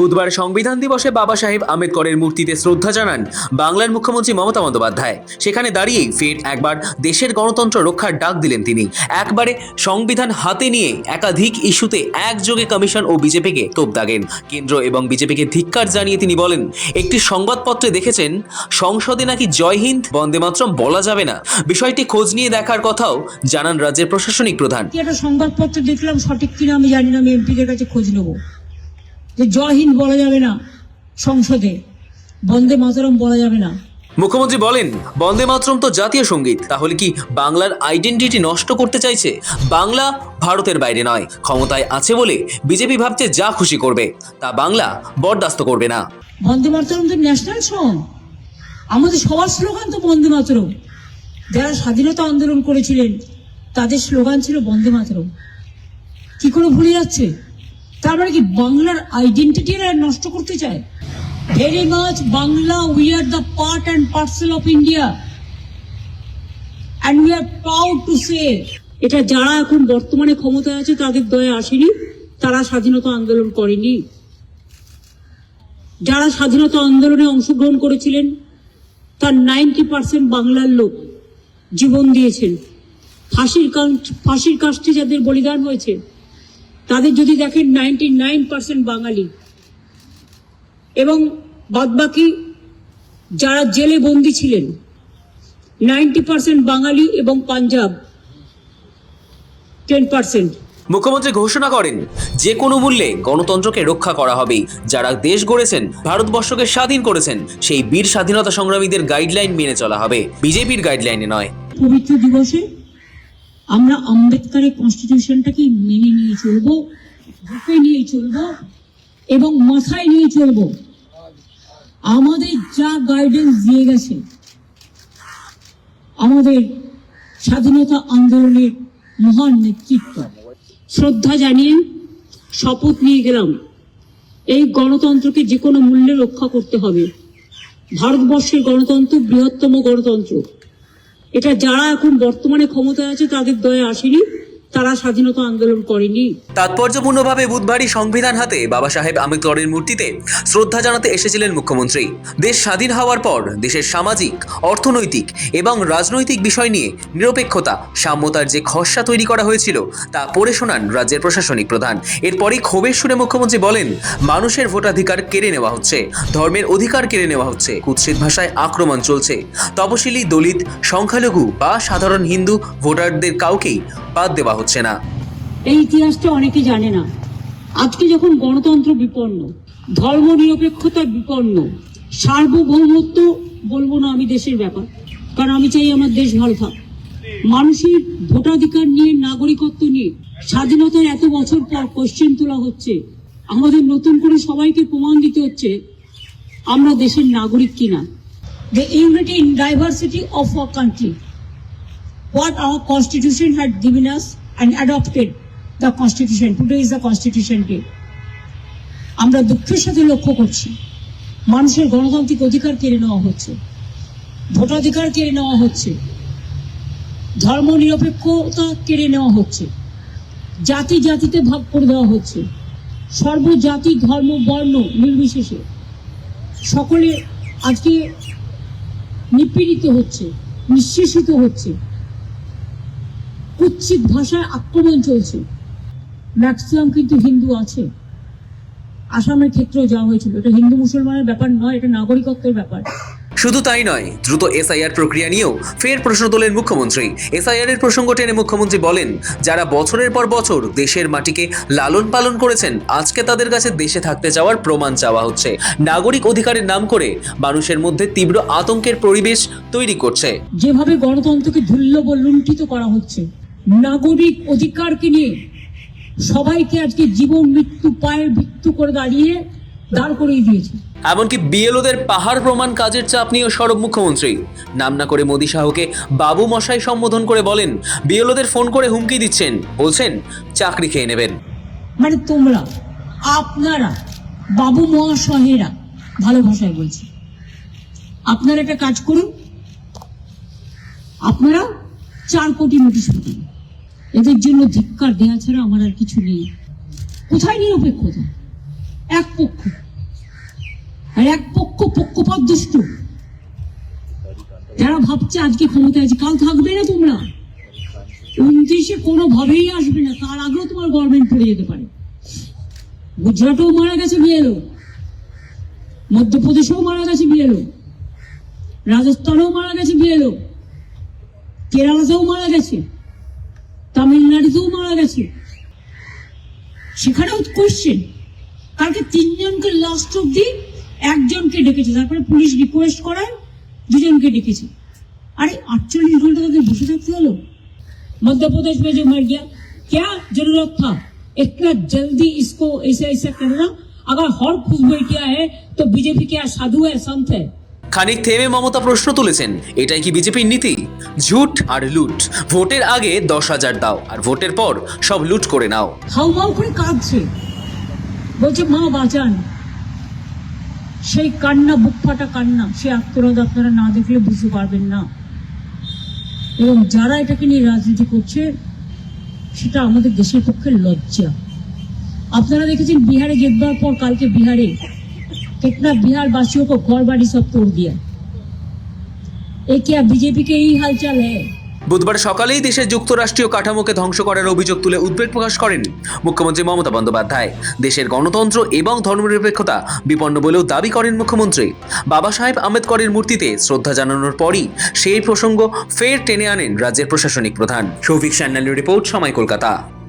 বুধবার সংবিধান দিবসে বাবা সাহেব আম্বেদকরের মূর্তিতে শ্রদ্ধা জানান বাংলার মুখ্যমন্ত্রী মমতা বন্দ্যোপাধ্যায়। সেখানে দাঁড়িয়েই ফের একবার দেশের গণতন্ত্র রক্ষার ডাক দিলেন তিনি। একবারে সংবিধান হাতে নিয়ে একাধিক ইস্যুতে একযোগে কমিশন ও বিজেপিকে তোপ দাগেন। কেন্দ্র এবং বিজেপিকে ধিক্কার জানিয়ে তিনি বলেন, একটি সংবাদপত্রে দেখেছেন, সংসদে নাকি জয় হিন্দ, বন্দে মাতরম বলা যাবে না। বিষয়টি খোঁজ নিয়ে দেখার কথাও জানান রাজ্যের প্রশাসনিক প্রধান। সংবাদপত্র দেখলাম, সঠিক কিনা আমি জানি না, আমি এমপিদের কাছে খোঁজ নেব। যে জয় হিন্দ বলা যাবে না সংসদে বন্দে মাতরম বলা যাবে না। মুখ্যমন্ত্রী বলেন বন্দে মাতরম তো জাতীয় সংগীত তাহলে কি বাংলার আইডেন্টিটি নষ্ট করতে চাইছে? বাংলা ভারতের বাইরে নয় ক্ষমতায় আছে বলে বিজেপি ভাবছে যা খুশি করবে তা বাংলা বরদাস্ত করবে না। বন্দে মাতরম তো ন্যাশনাল সং আমাদের সবার স্লোগান তো বন্দে মাতরম। যারা স্বাধীনতা আন্দোলন করেছিলেন তাদের স্লোগান ছিল বন্দে মাতরম। কি করে ভুলে যাচ্ছে? তার মানে কি বাংলার আইডেন্টিটি নষ্ট করতে চায়? Very much Bangla we are the part and parcel of India and we are proud to say এটা যারা এখন বর্তমানে ক্ষমতায় আছে, তাদের দয়ে আসেনি, তারা স্বাধীনতা আন্দোলন করেনি। যারা স্বাধীনতা আন্দোলনে অংশগ্রহণ করেছিলেন, তার নাইনটি পার্সেন্ট বাংলার লোক জীবন দিয়েছেন। ফাঁসির ফাঁসির কাস্টে যাদের বলিদান হয়েছে তাদের যদি দেখেন নাইনটি নাইন পার্সেন্ট বাঙালি। এবং বাদবাকি যারা জেলে বন্দী ছিলেন নাইনটি পার্সেন্ট বাঙালি এবং পাঞ্জাব টেন পার্সেন্ট মুখ্যমন্ত্রী ঘোষণা করেন যে কোনো মূল্যে গণতন্ত্রকে রক্ষা করা হবে। যারা দেশ গড়েছেন ভারতবর্ষকে স্বাধীন করেছেন সেই বীর স্বাধীনতা সংগ্রামীদের গাইডলাইন মেনে চলা হবে। বিজেপির গাইডলাইনে নয়। পবিত্র দিবসে আমরা আম্বেদকারের কনস্টিটিউশনটাকে মেনে নিয়ে চলবো, বুকে নিয়ে চলবো এবং মাথায় নিয়ে চলবো। আমাদের যা গাইডেন্স দিয়ে গেছে, আমাদের স্বাধীনতা আন্দোলনের মহান নেতৃত্ব। শ্রদ্ধা জানিয়ে শপথ নিয়ে গেলাম, এই গণতন্ত্রকে যে কোনো মূল্যে রক্ষা করতে হবে। ভারতবর্ষের গণতন্ত্র বৃহত্তম গণতন্ত্র। এটা যারা এখন বর্তমানে ক্ষমতায় আছে তাদের দয়ে আসেনি। তারা স্বাধীনতা আন্দোলন করেনি। তাৎপর্যপূর্ণভাবে বুধবারই সংবিধান হাতে বাবা সাহেব আম্বেদকরের মূর্তিতে শ্রদ্ধা জানাতে এসেছিলেন মুখ্যমন্ত্রী। দেশ স্বাধীন হওয়ার পর দেশের সামাজিক, অর্থনৈতিক এবং রাজনৈতিক বিষয় নিয়ে নিরপেক্ষতা, সাম্যতার যে খসড়া তৈরি করা হয়েছিল তা পড়ে শোনান রাজ্যের প্রশাসনিক প্রধান। এরপরই ক্ষোভের সুরে মুখ্যমন্ত্রী বলেন, মানুষের ভোটাধিকার কেড়ে নেওয়া হচ্ছে, ধর্মের অধিকার কেড়ে নেওয়া হচ্ছে, কুৎসিত ভাষায় আক্রমণ চলছে। তপশিলি, দলিত, সংখ্যালঘু বা সাধারণ হিন্দু ভোটারদের কাউকেই বাদ দেওয়া হচ্ছে না। এই ইতিহাসটা অনেকে জানে না। আজকে যখন গণতন্ত্র বিপন্ন ধর্ম নিরপেক্ষতা বিপন্ন, সার্বভৌমত্ব বলব না আমি দেশের ব্যাপার, কারণ আমি চাই আমার দেশ ভালো থাক। মানুষের ভোটাধিকার নিয়ে, নাগরিকত্ব নিয়ে, স্বাধীনতার এত বছর পর কোশ্চেন তোলা হচ্ছে, আমাদের নতুন করে সবাইকে প্রমাণ দিতে হচ্ছে, আমরা দেশের নাগরিক কিনা। The unity in diversity of our country what our constitution had given us and adopted the constitution. Today is the constitution day. আমরা দুঃখের সাথে লক্ষ্য করছি, মানুষের গণতান্ত্রিক অধিকার কেড়ে নেওয়া হচ্ছে, ভোটাধিকার কেড়ে নেওয়া হচ্ছে, ধর্ম নিরপেক্ষতা কেড়ে নেওয়া হচ্ছে, জাতি জাতিতে ভাগ করে দেওয়া হচ্ছে, সর্বজাতি, ধর্ম, বর্ণ নির্বিশেষে সকলে আজকে নিপীড়িত হচ্ছে, নিঃশেষিত হচ্ছে কুৎসিত ভাষায় আক্রমণ চলছে। ম্যাক্সিমাম কিন্তু হিন্দু আছে। আসামের ক্ষেত্রেও যাওয়া হয়েছিল। এটা হিন্দু মুসলমানের ব্যাপার নয় এটা নাগরিকত্বের ব্যাপার। শুধু তাই নয় দ্রুত এসআইআর প্রক্রিয়া নিয়েও ফের প্রশ্ন তোলেন মুখ্যমন্ত্রী। এসআইআর এর প্রসঙ্গ টেনে মুখ্যমন্ত্রী বলেন যারা বছরের পর বছর দেশের মাটিকে লালন পালন করেছেন আজকে তাদের কাছে দেশে থাকতে চাওয়ার প্রমাণ চাওয়া হচ্ছে। নাগরিক অধিকারের নাম করে মানুষের মধ্যে তীব্র আতঙ্কের পরিবেশ তৈরি করছে। যেভাবে গণতন্ত্রকে ধুল্য লুণ্ঠিত করা হচ্ছে নাগরিক অধিকারকে নিয়ে সবাইকে আজকে জীবন মৃত্যু পায়ে মৃত্যু করে দাঁড়িয়ে দাঁড় করিয়ে দিয়েছে। এমনকি বিএলওদের পাহাড় প্রমাণ কাজের চাপ নিয়েও সরব মুখ্যমন্ত্রী। নাম না করে মোদী শাহকে বাবু মশাই সম্বোধন করে বলেন বিএলওদের ফোন করে হুমকি দিচ্ছেন। বলছেন চাকরি খেয়ে নেবেন। মানে তোমরা আপনারা বাবু মহাশয়েরা ভালো ভাষায় বলছি। আপনারা একটা কাজ করুন আপনারা চার কোটি নোটিশ পাবেন এদের জন্য ধিক্কার দেওয়া ছাড়া আমার আর কিছু নেই। কোথায় নিরপেক্ষতা? এক পক্ষ। আর এক পক্ষ পক্ষপাত দুষ্ট যারা ভাবছে আজকে ক্ষমতায় আছে, কাল থাকবে না তোমরা। উনত্রিশে কোনোভাবেই আসবে না, তার আগেও তোমার গভর্নমেন্ট পড়ে যেতে পারে। গুজরাটেও মারা গেছে বিএলও। মধ্যপ্রদেশেও মারা গেছে বিএলও। রাজস্থানেও মারা গেছে বিএলও। কেরালাতেও মারা গেছে। তামিলনাড়ুতেও মারা গেছে সেখানেও কোশ্চেন কালকে তিনজনকে লাস্ট অব্দি একজনকে ডেকেছে তারপরে পুলিশ রিকোয়েস্ট করায় দুজনকে ডেকেছে আরে আটচল্লিশ ঘন্টা তাদের বসে থাকতে হলো मध्य प्रदेश में जो मर गया क्या जरूरत था इतना जल्दी इसको ऐसा ऐसा करना अगर हर खुश बैठिया है तो बीजेपी क्या साधु है संत है খানিক থেমে মমতা প্রশ্ন তুলেছেন, এটাই কি বিজেপির নীতি? ঝুট আর লুট। ভোটের আগে দশ হাজার দাও, আর ভোটের পর সব লুট করে নাও। হাউ হাউ করে কাঁদছে। বলছে, মা, বাঁচান। সেই কান্না বুক ফাটা কান্না, সে আত্মরোধ আপনারা না দেখলে বুঝতে পারবেন না। এবং যারা এটাকে নিয়ে রাজনীতি করছে, সেটা আমাদের দেশের পক্ষে লজ্জা। আপনারা দেখেছেন বিহারে জিতবার পর কালকে বিহারে कितना बिहार वासियों को घर बाड़ी सब तोड़ दिया ये क्या बीजेपी के यही हालचाल है বুধবার সকালেই দেশের যুক্তরাষ্ট্রীয় কাঠামোকে ধ্বংস করার অভিযোগ তুলে উদ্বেগ প্রকাশ করেন মুখ্যমন্ত্রী মমতা বন্দ্যোপাধ্যায় দেশের গণতন্ত্র এবং ধর্মনিরপেক্ষতা বিপন্ন বলেও দাবি করেন মুখ্যমন্ত্রী বাবা সাহেব আম্বেদকরের মূর্তিতে শ্রদ্ধা জানানোর পরই সেই প্রসঙ্গ ফের টেনে আনেন রাজ্যের প্রশাসনিক প্রধান শৌভিক সান্যালের রিপোর্ট সময় কলকাতা